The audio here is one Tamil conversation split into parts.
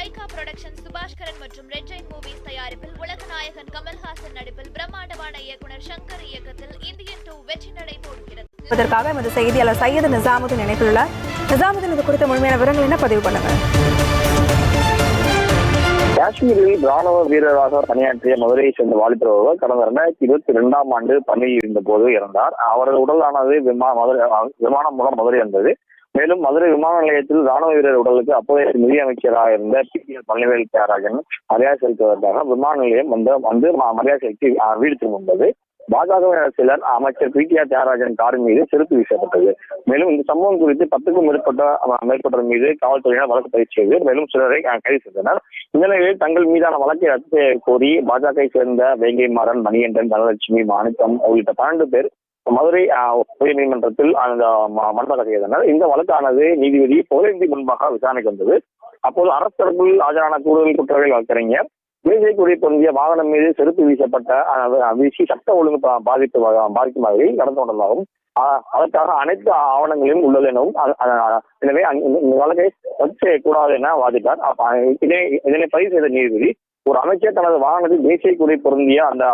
லைகா புரொடக்ஷன் சுபாஷ்கரன் மற்றும் ரெட் ஜெயின் மூவிஸ் தயாரிப்பில் உலகநாயகன் கமல்ஹாசன் நடிப்பில் பிரம்மாண்டமான இயக்குனர் சங்கர் இயக்கத்தில் இந்தியன் டூ வெற்றி நடை போடுகிறது. இதற்காக எமது செய்தியாளர் சையது நிசாமுதீன் இணைத்துள்ளார். நிசாமுதீன் இது குறித்த முழுமையான விவரங்கள் என்ன? பதிவு பண்ணுங்க காஷ்மீரில் ராணுவ வீரராக பணியாற்றிய மதுரையை சேர்ந்த வாலிபர் ஒருவர் கடந்த ரெண்டாயிரத்தி இருபத்தி ரெண்டாம் ஆண்டு பணியில் இருந்த போது இறந்தார். அவரது உடலானது விமான மதுரை விமானம் மூலம் மதுரை வந்தது. மேலும் மதுரை விமான நிலையத்தில் ராணுவ வீரர் உடலுக்கு அப்போதைய நிதியமைச்சராக இருந்த P. T. S Palanivel Thiagarajan மரியாதை செலுத்துவதற்காக விமான நிலையம் வந்து வந்து மரியாதை செலுத்தி வீடு திரும்பும்போது பாஜகவினர் சிலர் அமைச்சர் P. T. R. Thiagarajan car மீது செருப்பு வீசப்பட்டது. மேலும் இந்த சம்பவம் குறித்து பத்துக்கும் மேற்பட்ட மேற்பட்டவர் மீது காவல்துறையினர் வழக்கு பதிவு செய்து மேலும் சிலரை கைது செய்தனர். இந்த நிலையில் தங்கள் மீதான வழக்கை ரத்து கோரி பாஜகவை சேர்ந்த வேங்கை மாறன் மணிகண்டன் தனலட்சுமி மாணிக்கம் உள்ளிட்ட பன்னெண்டு பேர் மதுரை உயர்நீதிமன்றத்தில் அந்த ம- மனு தாக்கல் செய்தனர் இந்த வழக்கானது நீதிபதி புகழேந்தி முன்பாக விசாரணைக்கு வந்தது. அப்போது அரசு ஆஜரான கூடுதல் குற்றவியல் வழக்கறிஞர் தேசிய பொருந்திய வாகனம் மீது செருப்பு வீசப்பட்ட வீசி சட்ட ஒழுங்கு பா- பாதிப்பு பாதிக்கும் வகையில் நடந்து கொண்டதாகவும் அதற்காக அனைத்து ஆவணங்களும் உள்ளது எனவும் எனவே இந்த வழக்கை ரத்து செய்யக்கூடாது என வாதிட்டார். இதனை இதனை பதிவு செய்த நீதிபதி ஒரு அமைச்சர் தனது வாகனத்தில் தேசிய கொடி பொருந்திய அந்த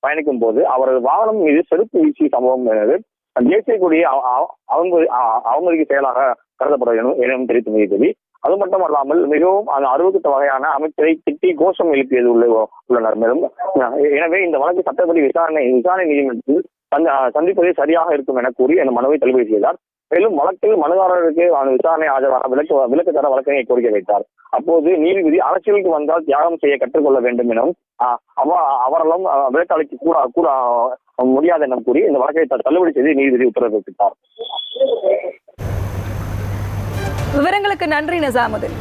பயணிக்கும் போது அவரது வாகனம் மீது செருப்பு வீசிய சம்பவம் எனது தேசிய கொடியை அவ- அவங்க அவங்களுக்கு செயலாக கருதப்பட வேண்டும் எனவும் தெரிவித்த நீதிபதி அது மட்டுமல்லாமல் மிகவும் அந்த அறுபத்தெட்டு வகையான அமைச்சரை திட்டி கோஷம் எழுப்பியது உள்ள உள்ளனர். மேலும் எனவே இந்த வழக்கு சட்டப்படி விசாரணை விசாரணை நீதிமன்றத்தில் சந்திப்பதே சரியாக இருக்கும் என கூறி அந்த மனுவை தள்ளுபடி செய்தார் மேலும் வழக்கில் மனுதாரருக்கு விசாரணை ஆஜராக விலக்கு விலக்கு தர வழக்கை கோரிக்கை வைத்தார். அப்போது நீதிபதி அரசியலுக்கு வந்தால் தியாகம் செய்ய கற்றுக்கொள்ள வேண்டும் எனவும் அஹ், அவ அவரெல்லாம் விலக்களிக்கு கூட கூட முடியாது என கூறி இந்த வழக்கை தள்ளுபடி செய்து நீதிபதி உத்தரவு பிறப்பித்தார் விவரங்களுக்கு நன்றி நிசாமுதீன்.